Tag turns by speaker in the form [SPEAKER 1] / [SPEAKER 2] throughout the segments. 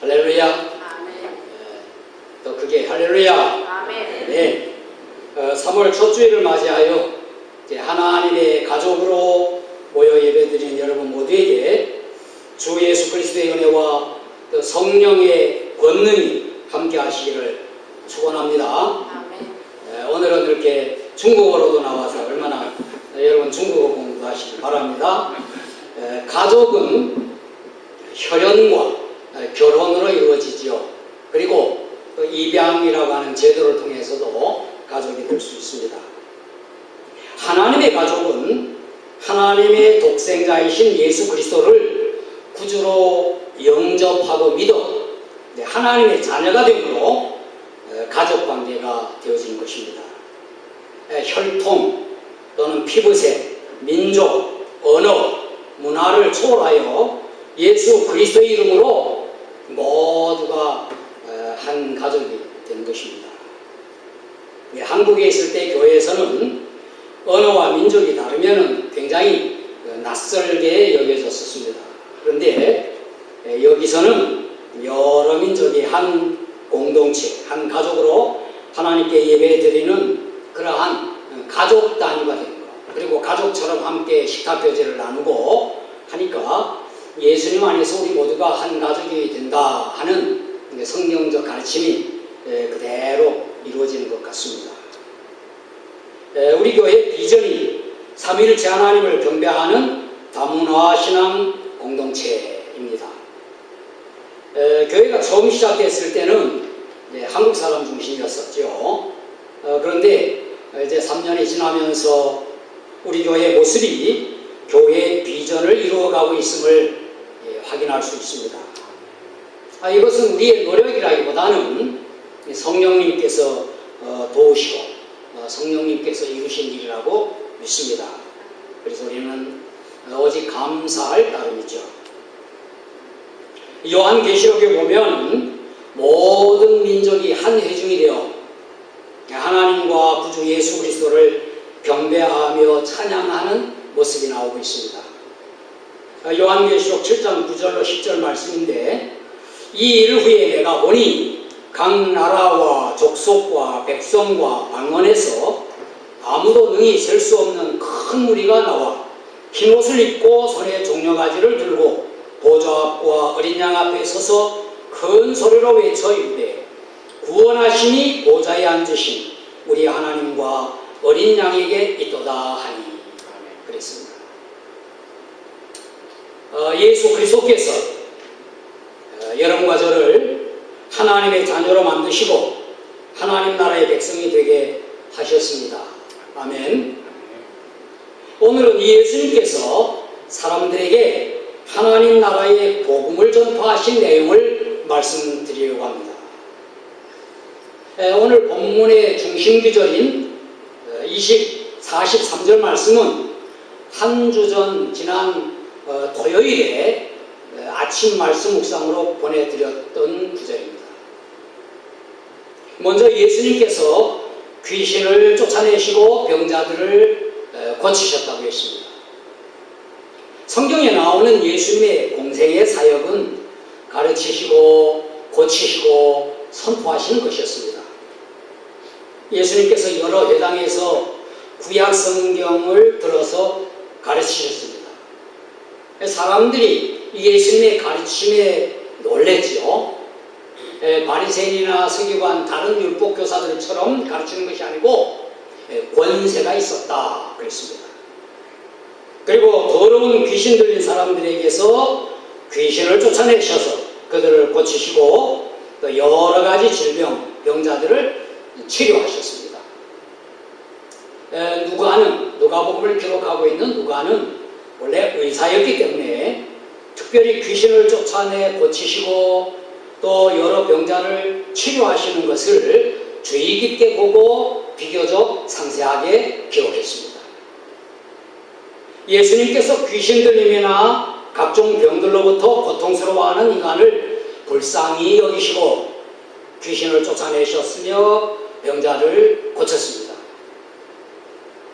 [SPEAKER 1] 할렐루야.
[SPEAKER 2] 아멘.
[SPEAKER 1] 또 그게 할렐루야.
[SPEAKER 2] 아멘.
[SPEAKER 1] 네. 어, 3월 첫 주일을 맞이하여 이제 하나님의 가족으로 모여 예배드리는 여러분 모두에게 주 예수 그리스도의 은혜와 또 성령의 권능이 함께 하시기를 축원합니다. 예, 오늘은 이렇게 중국어로도 나와서 얼마나 여러분 중국어 공부도 하시기 바랍니다. 예, 가족은 혈연과 예, 결혼으로 이루어지지요. 그리고 또 입양이라고 하는 제도를 통해서도 가족이 될 수 있습니다. 하나님의 가족은 하나님의 독생자이신 예수 그리스도를 구주로 영접하고 믿어 네, 하나님의 자녀가 되므로 에, 가족 관계가 되어진 것입니다. 에, 혈통 또는 피부색, 민족, 언어, 문화를 초월하여 예수 그리스도의 이름으로 모두가 에, 한 가족이 된 것입니다. 예, 한국에 있을 때 교회에서는 언어와 민족이 다르면 굉장히 그 낯설게 여겨졌었습니다. 그런데 에, 여기서는 여러 민족이 한 공동체, 한 가족으로 하나님께 예배 드리는 그러한 가족 단위가 된 것. 그리고 가족처럼 함께 식탁 교제를 나누고 하니까 예수님 안에서 우리 모두가 한 가족이 된다 하는 성경적 가르침이 에, 그대로 이루어지는 것 같습니다. 에, 우리 교회 비전이 삼위일체 하나님을 경배하는 다문화 신앙 공동체입니다. 에, 교회가 처음 시작됐을 때는 한국 사람 중심이었었죠. 어, 그런데 이제 3년이 지나면서 우리 교회의 모습이 교회의 비전을 이루어가고 있음을 예, 확인할 수 있습니다. 아, 이것은 우리의 노력이라기보다는 성령님께서 어, 도우시고 어, 성령님께서 이루신 일이라고 믿습니다. 그래서 우리는 어, 오직 감사할 따름이죠. 요한계시록에 보면 모든 민족이 한 회중이 되어 하나님과 구주 예수 그리스도를 경배하며 찬양하는 모습이 나오고 있습니다. 아, 요한계시록 7장 9절로 10절 말씀인데 이 일 후에 내가 보니 각 나라와 족속과 백성과 방언에서 아무도 능히 셀 수 없는 큰 무리가 나와 흰 옷을 입고 손에 종려가지를 들고 보좌 앞과 어린 양 앞에 서서 큰 소리로 외쳐 이르되 구원하심이 보좌에 앉으신 우리 하나님과 어린 양에게 있도다 하니 그랬습니다. 어, 예수 그리스도께서 어, 여러분과 저를 하나님의 자녀로 만드시고 하나님 나라의 백성이 되게 하셨습니다. 아멘. 오늘은 이 예수님께서 사람들에게 하나님 나라의 복음을 전파하신 내용을 말씀드리려고 합니다. 에, 오늘 본문의 중심 구절인 20, 43절 말씀은 한 주 전 지난 어, 토요일에 어, 아침 말씀 묵상으로 보내드렸던 구절입니다. 먼저 예수님께서 귀신을 쫓아내시고 병자들을 어, 고치셨다고 했습니다. 성경에 나오는 예수님의 공생의 사역은 가르치시고 고치시고 선포하시는 것이었습니다. 예수님께서 여러 회당에서 구약 성경을 들어서 가르치셨습니다. 사람들이 예수님의 가르침에 놀랬죠. 바리새인이나 서기관 다른 율법 교사들처럼 가르치는 것이 아니고 권세가 있었다 그랬습니다. 그리고 더러운 귀신 들린 사람들에게서 귀신을 쫓아내셔서 그들을 고치시고 또 여러 가지 질병, 병자들을 치료하셨습니다. 에, 누가는 누가복음을 기록하고 있는 누가는 원래 의사였기 때문에 특별히 귀신을 쫓아내 고치시고 또 여러 병자를 치료하시는 것을 주의 깊게 보고 비교적 상세하게 기록했습니다. 예수님께서 귀신 들림이나 각종 병들로부터 고통스러워하는 인간을 불쌍히 여기시고 귀신을 쫓아내셨으며 병자를 고쳤습니다.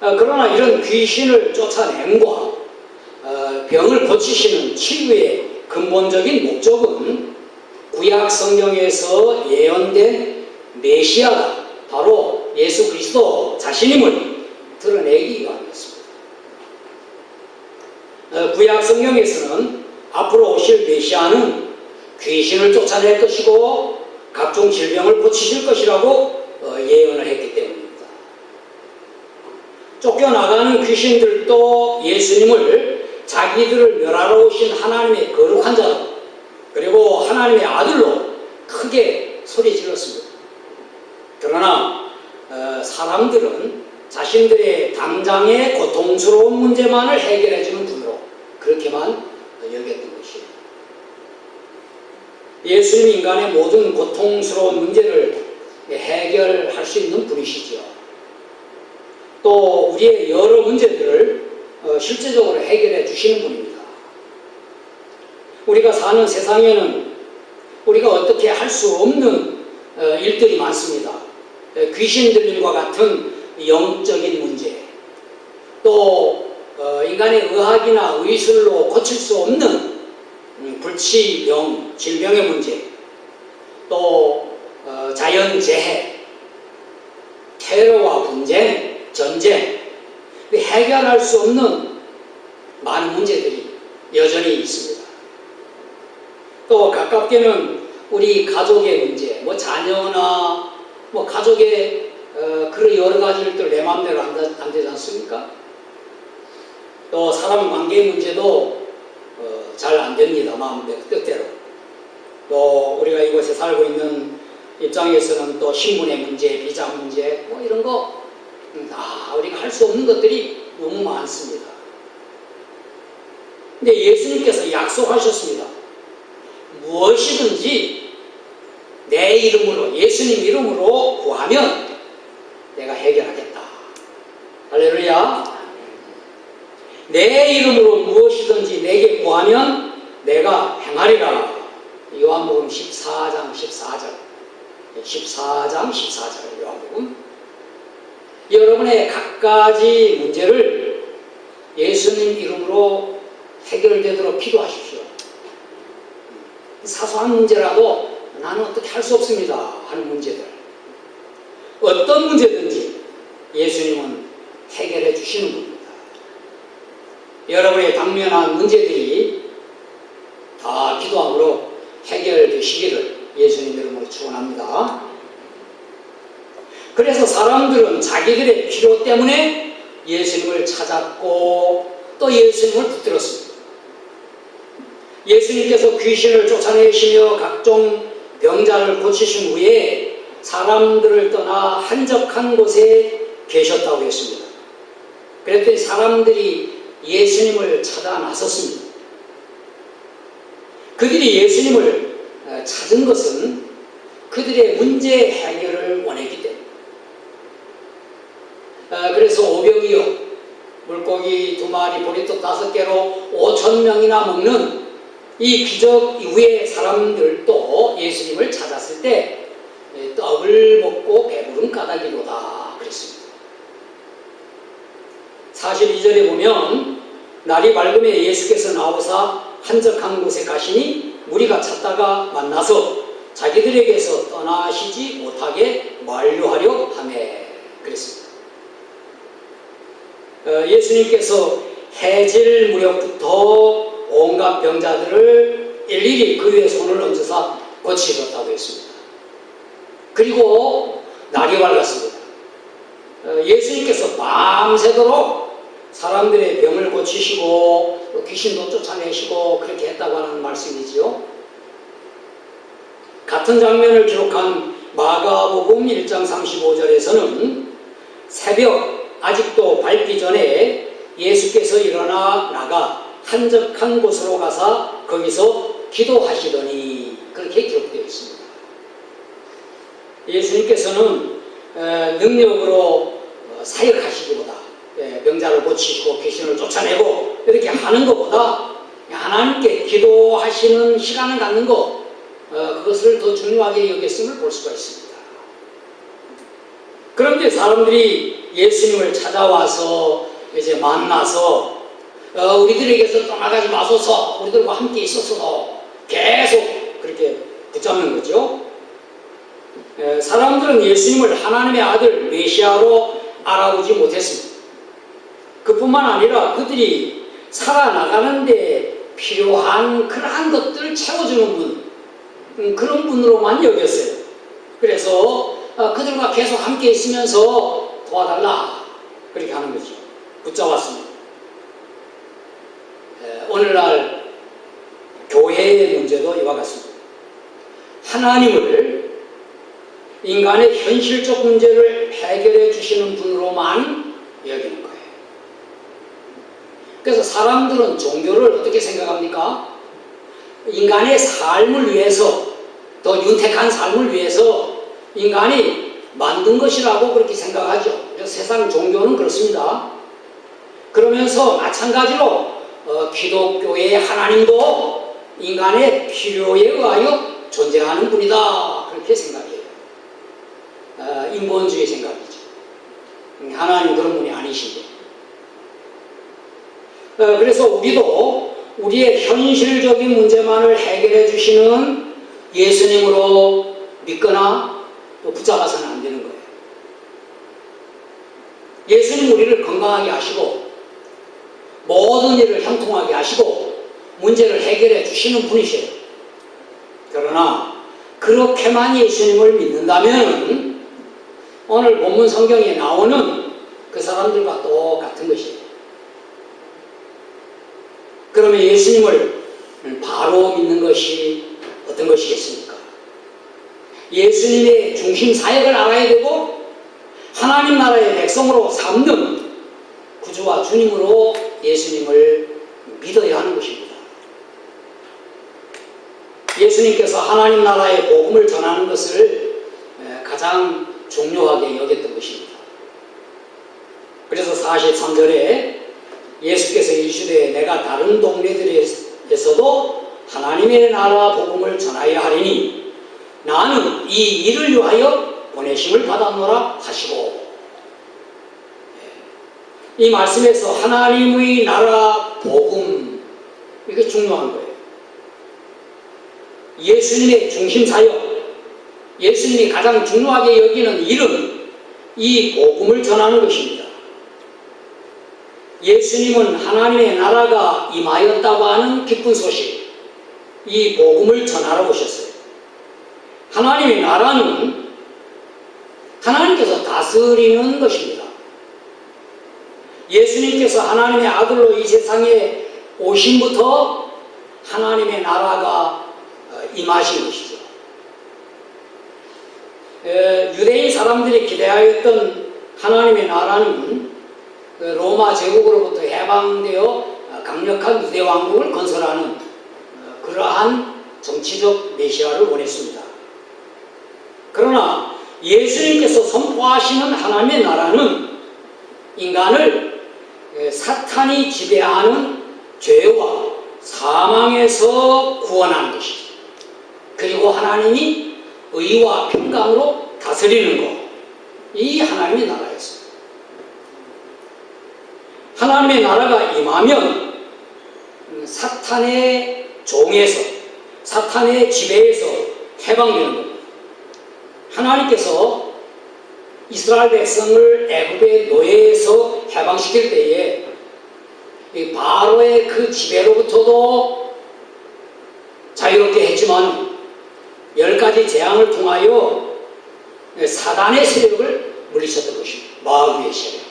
[SPEAKER 1] 아, 그러나 이런 귀신을 쫓아냄과 어, 병을 고치시는 치유의 근본적인 목적은 구약 성경에서 예언된 메시아가 바로 예수 그리스도 자신임을 드러내기 위함이었습니다. 어, 구약 성경에서는 앞으로 오실 메시아는 귀신을 쫓아낼 것이고 각종 질병을 고치실 것이라고 어, 예언을 했기 때문입니다. 쫓겨나가는 귀신들도 예수님을 자기들을 멸하러 오신 하나님의 거룩한 자로 그리고 하나님의 아들로 크게 소리 질렀습니다. 그러나 어, 사람들은 자신들의 당장의 고통스러운 문제만을 해결해 주는 분으로 그렇게만 여겼던 것이에요. 예수님 인간의 모든 고통스러운 문제를 해결할 수 있는 분이시죠. 또 우리의 여러 문제들을 어, 실제적으로 해결해 주시는 분입니다. 우리가 사는 세상에는 우리가 어떻게 할 수 없는 어, 일들이 많습니다. 에, 귀신 들림과 같은 영적인 문제, 또 어, 인간의 의학이나 의술로 고칠 수 없는 음, 불치병, 질병의 문제, 또 어, 자연재해, 테러와 분쟁, 전쟁, 해결할 수 없는 많은 문제들이 여전히 있습니다. 또 가깝게는 우리 가족의 문제, 뭐 자녀나 뭐 가족의 어, 그런 여러 가지 일들 내 마음대로 안, 되- 안 되지 않습니까? 또 사람 관계 문제도 어, 잘 안 됩니다. 마음대로 뜻대로. 또 우리가 이곳에 살고 있는 입장에서는 또 신분의 문제, 비자 문제 뭐 이런 거 음, 다 우리가 할 수 없는 것들이 너무 많습니다. 근데 예수님께서 약속하셨습니다. 무엇이든지 내 이름으로 예수님 이름으로 구하면 내가 해결하겠다. 할렐루야. 내 이름으로 무엇이든지 내게 구하면 내가 행하리라. 요한복음 14장 14절. 14장 14절 요한복음. 여러분의 각가지 문제를 예수님 이름으로 해결되도록 기도하십시오. 사소한 문제라도 나는 어떻게 할 수 없습니다 하는 문제들. 어떤 문제든지 예수님은 해결해 주시는 분입니다. 여러분의 당면한 문제들이 다 기도함으로 해결되시기를 예수님 이름으로 축원합니다. 그래서 사람들은 자기들의 필요 때문에 예수님을 찾았고 또 예수님을 붙들었습니다. 예수님께서 귀신을 쫓아내시며 각종 병자를 고치신 후에 사람들을 떠나 한적한 곳에 계셨다고 했습니다. 그랬더니 사람들이 예수님을 찾아 나섰습니다. 그들이 예수님을 어, 찾은 것은 그들의 문제 해결을 원했기 때문입니다. 어, 그래서 오병이어 물고기 두 마리 보리떡 다섯 개로 오천 명이나 먹는 이 기적 이후에 사람들도 예수님을 찾았을 때 예, 떡을 먹고 배부른 까닭이로다 그랬습니다. 42절에 보면 날이 밝으면 예수께서 나오사 한적한 곳에 가시니 무리가 찾다가 만나서 자기들에게서 떠나시지 못하게 만류하려 하매 그랬습니다. 어, 예수님께서 해질 무렵부터 온갖 병자들을 일일이 그 위에 손을 얹어서 고치셨다고 했습니다. 그리고 날이 밝았습니다. 어, 예수님께서 밤새도록 사람들의 병을 고치시고 또 귀신도 쫓아내시고 그렇게 했다고 하는 말씀이지요. 같은 장면을 기록한 마가복음 1장 35절에서는 새벽 아직도 밝기 전에 예수께서 일어나 나가 한적한 곳으로 가서 거기서 기도하시더니 그렇게 기록되어 있습니다. 예수님께서는 에, 능력으로 어, 사역하시기보다 예, 병자를 고치시고 귀신을 쫓아내고 이렇게 하는 것보다 하나님께 기도하시는 시간을 갖는 것 어, 그것을 더 중요하게 여겼음을 볼 수가 있습니다. 그런데 사람들이 예수님을 찾아와서 이제 만나서 어, 우리들에게서 떠나가지 마소서 우리들과 함께 있었어 계속 그렇게 붙잡는 거죠. 에, 사람들은 예수님을 하나님의 아들 메시아로 알아보지 못했습니다. 그뿐만 아니라 그들이 살아나가는데 필요한 그러한 것들을 채워주는 분, 음, 그런 분으로만 여겼어요. 그래서 어, 그들과 계속 함께 있으면서 도와달라 그렇게 하는 거죠. 붙잡았습니다. 에, 오늘날 교회의 문제도 이와 같습니다. 하나님을 인간의 현실적 문제를 해결해 주시는 분으로만 여기는 거예요. 그래서 사람들은 종교를 어떻게 생각합니까? 인간의 삶을 위해서, 더 윤택한 삶을 위해서 인간이 만든 것이라고 그렇게 생각하죠. 세상 종교는 그렇습니다. 그러면서 마찬가지로 어, 기독교의 하나님도 인간의 필요에 의하여 존재하는 분이다. 그렇게 생각해요. 어, 인본주의 생각이죠. 음, 하나님 그런 분이 아니신데. 어, 그래서 우리도 우리의 현실적인 문제만을 해결해 주시는 예수님으로 믿거나 또 붙잡아서는 안 되는 거예요. 예수님 우리를 건강하게 하시고 모든 일을 형통하게 하시고 문제를 해결해 주시는 분이세요. 그러나 그렇게만 예수님을 믿는다면 오늘 본문 성경에 나오는 그 사람들과 똑같은 것이에요. 그러면 예수님을 바로 믿는 것이 어떤 것이겠습니까? 예수님의 중심 사역을 알아야 되고 하나님 나라의 백성으로 삼는 구주와 주님으로 예수님을 믿어야 하는 것입니다. 예수님께서 하나님 나라의 복음을 전하는 것을 가장 중요하게 여겼던 것입니다. 그래서 43절에 예수께서 이르시되 내가 다른 동네들에서도 하나님의 나라 복음을 전하여 하리니 나는 이 일을 위하여 보내심을 받았노라 하시고 이 말씀에서 하나님의 나라 복음 이게 중요한 거예요. 예수님의 중심 사역 예수님이 가장 중요하게 여기는 일은 이 복음을 전하는 것입니다. 예수님은 하나님의 나라가 임하였다고 하는 기쁜 소식, 이 복음을 전하러 오셨어요. 하나님의 나라는 하나님께서 다스리는 것입니다. 예수님께서 하나님의 아들로 이 세상에 오심부터 하나님의 나라가 임하신 것이죠. 유대인 사람들이 기대하였던 하나님의 나라는 그 로마 제국으로부터 해방되어 강력한 유대 왕국을 건설하는 그러한 정치적 메시아를 원했습니다. 그러나 예수님께서 선포하시는 하나님의 나라는 인간을 사탄이 지배하는 죄와 사망에서 구원하는 것이죠. 그리고 하나님이 의와 평강으로 다스리는 것. 이 하나님의 나라였습니다. 하나님의 나라가 임하면 사탄의 종에서 사탄의 지배에서 해방되는 겁니다. 하나님께서 이스라엘 백성을 애굽의 노예에서 해방시킬 때에 바로의 그 지배로부터도 자유롭게 했지만 열 가지 재앙을 통하여 사단의 세력을 물리쳤던 것입니다. 마귀의 세력.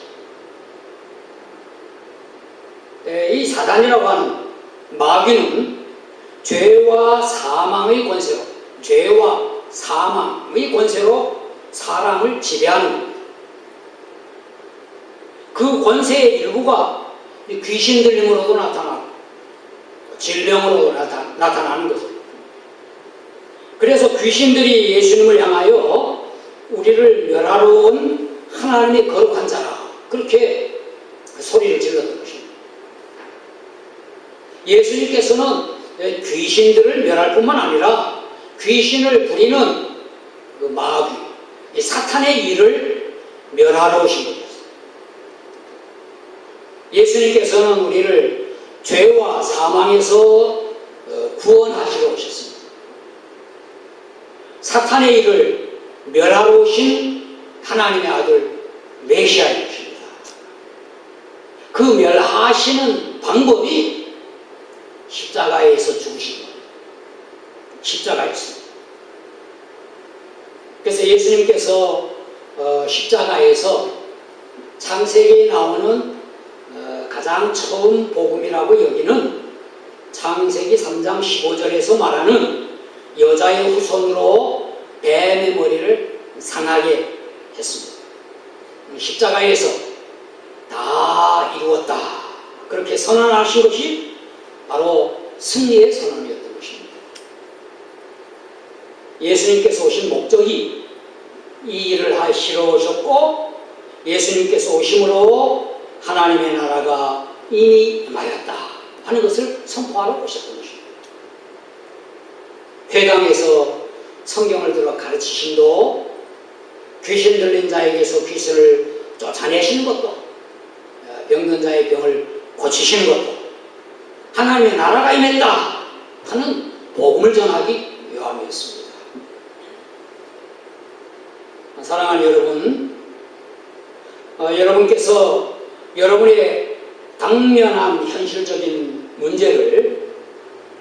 [SPEAKER 1] 이 사단이라고 하는 마귀는 죄와 사망의 권세로, 죄와 사망의 권세로 사람을 지배하는. 그 권세의 일부가 귀신 들림으로도 나타나고, 질병으로도 나타, 나타나는 거죠. 그래서 귀신들이 예수님을 향하여 우리를 멸하러 온 하나님의 거룩한 자라. 그렇게 소리를 질렀던 것입니다. 예수님께서는 귀신들을 멸할 뿐만 아니라 귀신을 부리는 그 마귀, 사탄의 일을 멸하러 오신 것이었어요. 예수님께서는 우리를 죄와 사망에서 구원하시러 오셨습니다. 사탄의 일을 멸하러 오신 하나님의 아들 메시아인 것입니다. 그 멸하시는 방법이 십자가에서 겁니다. 십자가에서. 그래서 예수님께서 어, 십자가에서 창세기에 나오는 어, 가장 처음 복음이라고 여기는 창세기 3장 15절에서 말하는 여자의 후손으로 뱀의 머리를 상하게 했습니다. 십자가에서 다 이루었다. 그렇게 선언하신 것이 바로 승리의 선언이었던 것입니다. 예수님께서 오신 목적이 이 일을 하시러 오셨고 예수님께서 오심으로 하나님의 나라가 이미 임하였다 하는 것을 선포하러 오셨던 것입니다. 회당에서 성경을 들어 가르치심도 귀신 들린 자에게서 귀신을 쫓아내시는 것도 어, 병든 자의 병을 고치시는 것도 하나님의 나라가 임했다 하는 복음을 전하기 위함이었습니다. 사랑하는 여러분, 어, 여러분께서 여러분의 당면한 현실적인 문제를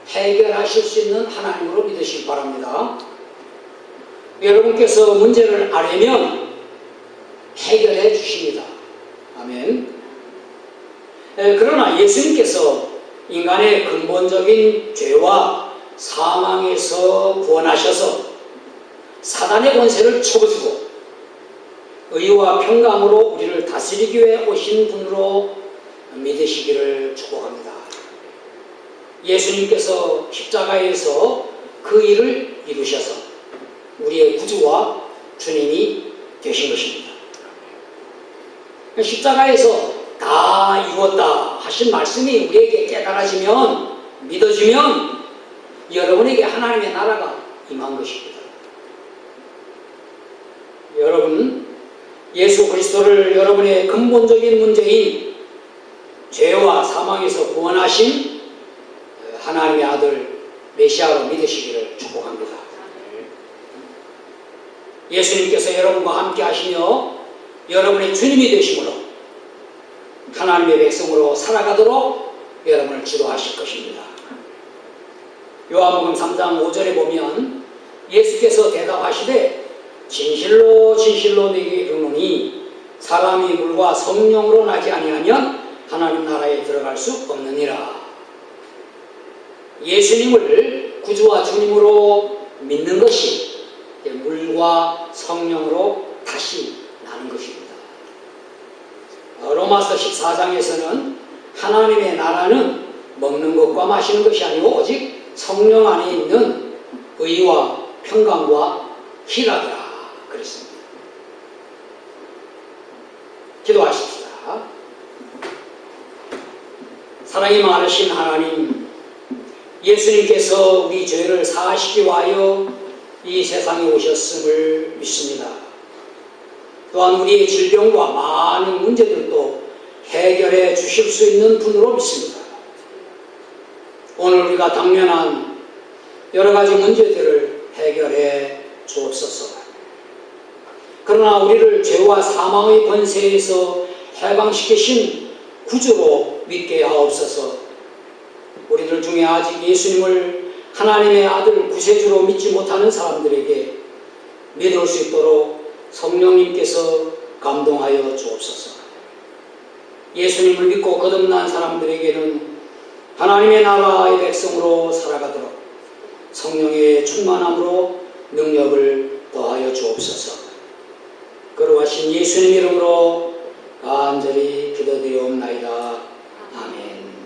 [SPEAKER 1] 해결하실 수 있는 하나님으로 믿으시기 바랍니다. 여러분께서 문제를 알면 해결해 주십니다. 아멘. 에, 그러나 예수님께서 인간의 근본적인 죄와 사망에서 구원하셔서 사단의 권세를 쳐부수고 의와 평강으로 우리를 다스리기 위해 오신 분으로 믿으시기를 축복합니다. 예수님께서 십자가에서 그 일을 이루셔서 우리의 구주와 주님이 되신 것입니다. 십자가에서 다 이루었다 하신 말씀이 우리에게 깨달아지면 믿어지면 여러분에게 하나님의 나라가 임한 것입니다. 여러분 예수 그리스도를 여러분의 근본적인 문제인 죄와 사망에서 구원하신 하나님의 아들 메시아로 믿으시기를 축복합니다. 예수님께서 여러분과 함께 하시며 여러분의 주님이 되심으로 하나님의 백성으로 살아가도록 여러분을 지도하실 것입니다. 요한복음 3장 5절에 보면 예수께서 대답하시되 진실로 진실로 내게 이 르노니 사람이 물과 성령으로 나지 아니하면 하나님 나라에 들어갈 수 없느니라. 예수님을 구주와 주님으로 믿는 것이 물과 성령으로 다시 나는 것입니다. 어, 로마서 14장에서는 하나님의 나라는 먹는 것과 마시는 것이 아니고 오직 성령 안에 있는 의와 평강과 희락이라 그랬습니다. 기도하십시다. 사랑이 많으신 하나님, 예수님께서 우리 죄를 사하시기 위하여 이 세상에 오셨음을 믿습니다. 또한 우리의 질병과 많은 문제들도 해결해 주실 수 있는 분으로 믿습니다. 오늘 우리가 당면한 여러 가지 문제들을 해결해 주옵소서. 그러나 우리를 죄와 사망의 권세에서 해방시키신 구주로 믿게 하옵소서. 우리들 중에 아직 예수님을 하나님의 아들 구세주로 믿지 못하는 사람들에게 믿을 수 있도록 성령님께서 감동하여 주옵소서. 예수님을 믿고 거듭난 사람들에게는 하나님의 나라의 백성으로 살아가도록 성령의 충만함으로 능력을 더하여 주옵소서. 그러하신 예수님 이름으로 간절히 기도드리옵나이다.